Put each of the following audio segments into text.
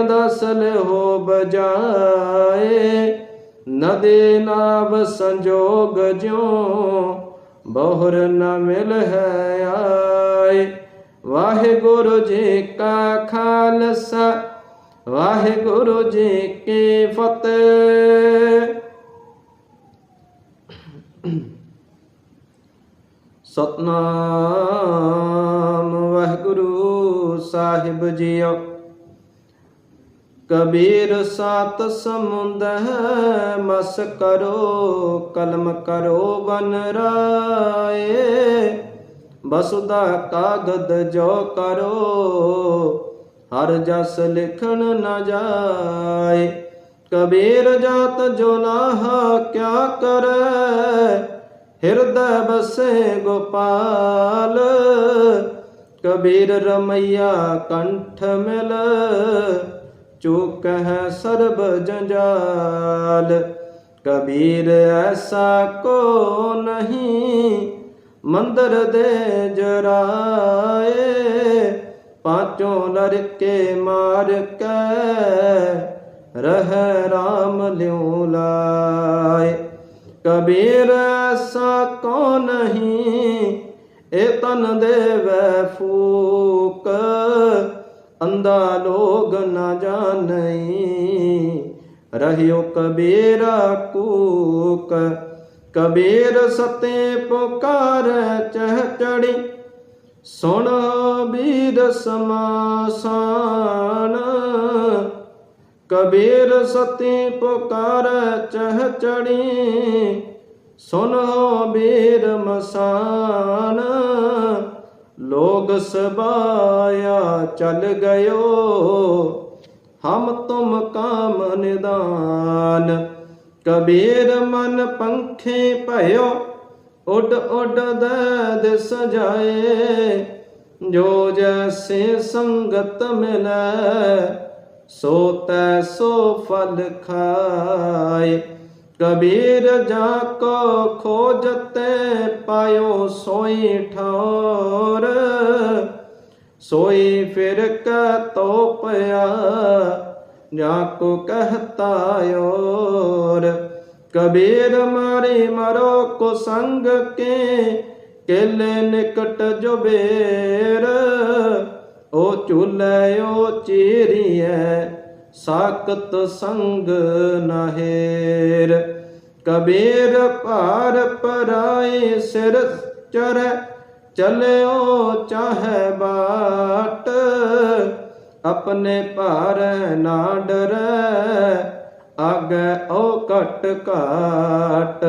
ਬਿਨ ਦਸਲ ਹੋ ਬਜਾਏ ਨਦੇ ਨਾਵ ਸੰਜੋਗ ਜਿਉ ਬਹੁਰ ਨ ਮਿਲ ਹੈ ਆਏ। ਵਾਹਿਗੁਰੂ ਜੀ ਕਾ ਖਾਲਸਾ, ਵਾਹਿਗੁਰੂ ਜੀ ਕੀ ਫਤਿਹ। ਸਤਨਾਮ ਵਾਹਿਗੁਰੂ ਸਾਹਿਬ ਜੀਓ। ਕਬੀਰ ਸਾਤ ਸਮੁੰਦ ਮਸ ਕਰੋ, ਕਲਮ ਕਰੋ ਬਨ ਰਾਏ। ਬਸੁਦਾ ਕਾਗਦ ਜੋ ਕਰੋ, ਹਰ ਜਸ ਲਿਖਣ ਨ ਜਾਏ। ਕਬੀਰ ਜਾਤ ਜੋ ਨਾਹਾ, ਕਿਆ ਕਰੈ? ਹਿਰਦੈ ਬਸੇ ਗੋਪਾਲ। ਕਬੀਰ ਰਮਈਆ, ਕੰਠ ਮਿਲ। ਚੁਕ ਹੈ ਸਰਬ ਜੰਜਾਲ, ਕਬੀਰ ਐਸਾ ਕੋ ਨਹੀਂ, ਮੰਦਰ ਦੇ ਜਰਾਏ, ਪਾਂਚੋਂ ਲੜਕੇ ਮਾਰ ਕੇ, ਰਹਿ ਰਾਮ ਲਿਉ ਲਾਏ। ਕਬੀਰ ਐਸਾ ਕੋ ਨਹੀਂ, ਇਹ ਤਨ ਦੇਵੈ ਫੂਕ। ਅੰਦਾ ਲੋਗ ਨ ਜਾਣਈ। ਰਹਿਓ ਕਬੀਰਾ ਕੂਕ, ਕਬੀਰ ਸਤੇ ਪੁਕਾਰ ਚਹ ਚੜੀ ਸੁਣ ਬੀਰ ਸਮਾਸਾਨ, ਕਬੀਰ ਸਤੀ ਪੁਕਾਰ ਚਹ ਚੜੀ ਸੁਨੋ ਬੀਰ ਮਸਾਨ ਲੋਗ ਸਬਾਇਆ ਚਲ ਗਇਓ, ਹਮ ਤੁਮ ਕਾਮ ਨਿਦਾਨ। ਕਬੀਰ ਮਨ ਪੰਖੇ ਭਇਓ, ਉਡ ਉਡ ਦੇ ਦਿਸ ਜਾਏ। ਜੋ ਜੈਸੇ ਸੰਗਤ ਮਿਲੈ, ਸੋ ਤੈ ਸੋ ਫਲ ਖਾਏ। ਕਬੀਰ ਜਾ ਕੋ ਖੋਜਤੇ ਪਾਇਓ ਸੋਈ ਠੌਰ। ਸੋਈ ਫਿਰ ਕੈ ਤੋਪਿਆ ਜਾ ਕੋ ਕਹਤਾ ਔਰ ਕਬੀਰ ਮਾਰੇ ਮਰੋ ਕੋ ਸੰਗ ਕੇ, ਕੇਲੇ ਨਿਕਟ ਜੁਬੇਰ ਉਹ ਓ ਝੁਲੇ ਓ ਚੀਰੀਐ ਸਾਕਤ ਸੰਗ ਨਹਿਰ, ਕਬੀਰ ਭਾਰ ਪਰਾਏ ਸਿਰ ਚਰ, ਚਲਿਓ ਚਾਹੇ ਬਾਟ, ਆਪਣੇ ਭਾਰ ਨਾ ਡਰੈ, ਆਗੇ ਓ ਕਟ ਘਾਟ।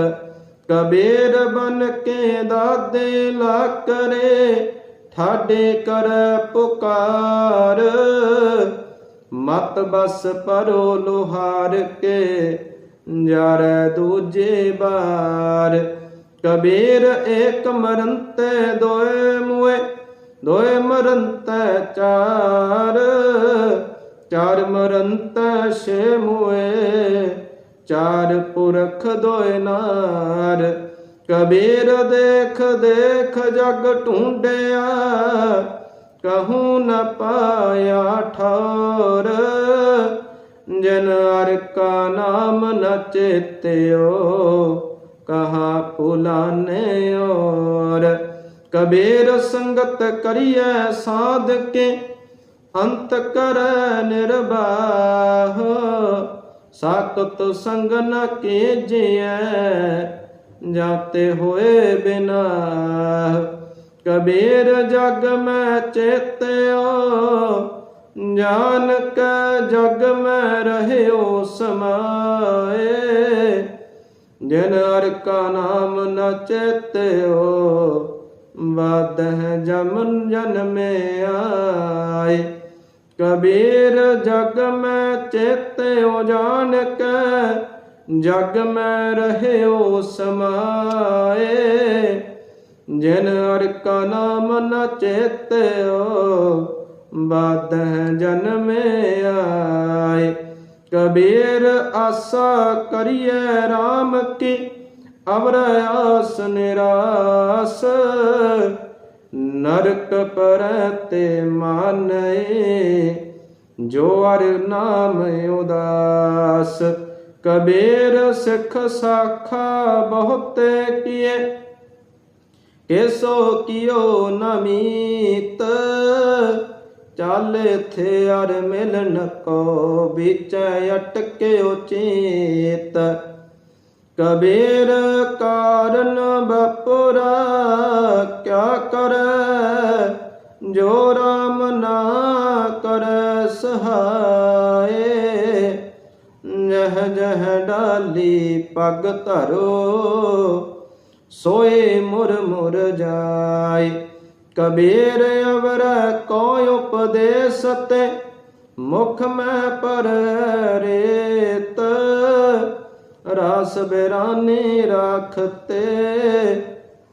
ਕਬੀਰ ਬਨ ਕੇ ਦਾਦੇ ਲਾ ਕਰੇ ਠਾਡੇ ਕਰ ਪੁਕਾਰ ਮਤ ਬਸ ਪਰੋ ਲੋਹਾਰ ਕੇ ਜਾਰੈ ਦੂਜੇ ਬਾਰ। ਕਬੀਰ ਏਕ ਮਰੰਤੇ ਦੋਏ ਮੁਏ, ਦੋਏ ਮਰੰਤੇ ਚਾਰ। ਚਾਰ ਮਰੰਤੇ ਛੇ ਮੁਏ, ਚਾਰ ਪੁਰਖ ਦੋਏ ਨਾਰ। ਕਬੀਰ ਦੇਖ ਦੇਖ ਜਗ ਢੂੰਡਿਆ, ਕਹੂੰ ਨ ਪਾਇਆ ਠੌਰ। ਜਨ ਅਰ ਕਾ ਨਾਮ ਨ ਚੇਤਿਓ, ਕਹਾ ਪੁਲਾਨੇ ਔਰ ਕਬੀਰ ਸੰਗਤ ਕਰੀਐ ਸਾਧ ਕੇ ਅੰਤ ਕਰੈ ਨਿਰਬਾਹ ਸਾਕਤ ਸੰਗ ਨ ਕੀਜਿਐ, ਜਾਤੇ ਹੋਏ ਬਿਨਾ ਕਬੀਰ ਜਗ ਮੈਂ ਚੇਤਿਓ ਜਾਨ ਕੈ ਜਗ ਮੈਂ ਰਹਿਓ ਸਮਾਏ, ਜਿਨ ਹਰ ਕਾ ਨਾਮ ਨ ਚੇਤਿਓ ਵਾਦਹ ਜਮਨ ਜਨਮੇ ਆਏ। ਕਬੀਰ ਜਗ ਮੈਂ ਚੇਤਿਓ ਜਾਣ ਕੈ ਜਗ ਮੈਂ ਰਹਿਓ ਸਮਾਏ, ਜਿਨ ਅਰ ਕਾ ਨਾਮ ਨ ਚੇਤਿਓ ਬਾਦਹ ਜਨਮੇ ਆਏ। ਕਬੀਰ ਆਸਾ ਕਰੀਏ RAM ਕੀ, ਅਵਰ ਆਸ ਨਿਰਾਸ। ਨਰਕ ਪਰਤੇ ਮਾਨਏ ਜੋ ਅਰ ਨਾਮ ਉਦਾਸ। ਕਬੀਰ ਸਿੱਖ ਸਾਖਾ ਬਹੁਤੇ ਕੀਏ ਕੇਸੋ ਕਿਓ ਨਮੀਤ ਚੱਲ ਥੇ ਅਰ ਮਿਲਨ ਕੋ ਵਿੱਚ ਅਟਕਿਓ ਚੇਤ ਕਬੀਰ ਕਾਰਨ ਬਪੁਰਾ, ਕਿਆ ਕਰੈ? ਜੋ ਰਾਮ ਨਾ ਕਰੈ ਸਹਾਏ। ਜਹ ਜਹ ਡਾਲੀ ਪਗ ਧਰੋ, ਸੋਏ ਮੁਰ ਮੁਰ ਜਾਏ। ਕਬੀਰ ਅਵਰ ਕੋ ਉਪਦੇਸ ਤੇ ਮੁਖ ਮੈਂ ਪਰ ਰੇਤ ਰਸ ਬਿਰਾਨੀ ਰਖਤੇ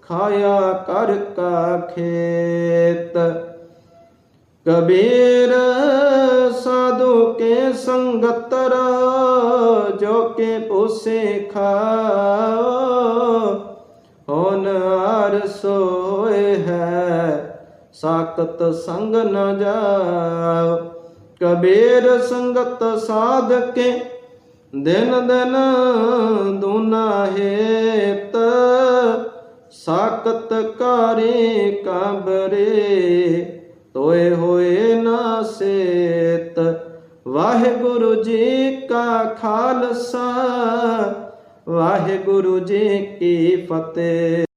ਖਾਇਆ ਕਰ ਕਾ ਖੇਤ। ਕਬੀਰ ਸਾਧੂ ਕੇ ਸੰਗਤਰ ਜੋ ਕੇ ਪੋਸੇ ਖਾ ਸਾਕਤ ਸੰਗ ਨ ਜਾਓ ਕਬੀਰ ਸੰਗਤ ਸਾਧ ਕੇ ਦਿਨ ਦਿਨ ਦੂਨਾ ਹੇਤ। ਸਾਕਤ ਕਾਰੇ ਕਾਬਰੇ, ਤੋਏ ਹੋਏ ਨਾ ਸੇਤ। ਵਾਹਿਗੁਰੂ ਜੀ ਕਾ ਖਾਲਸਾ, ਵਾਹਿਗੁਰੂ ਜੀ ਕੀ ਫਤਿਹ।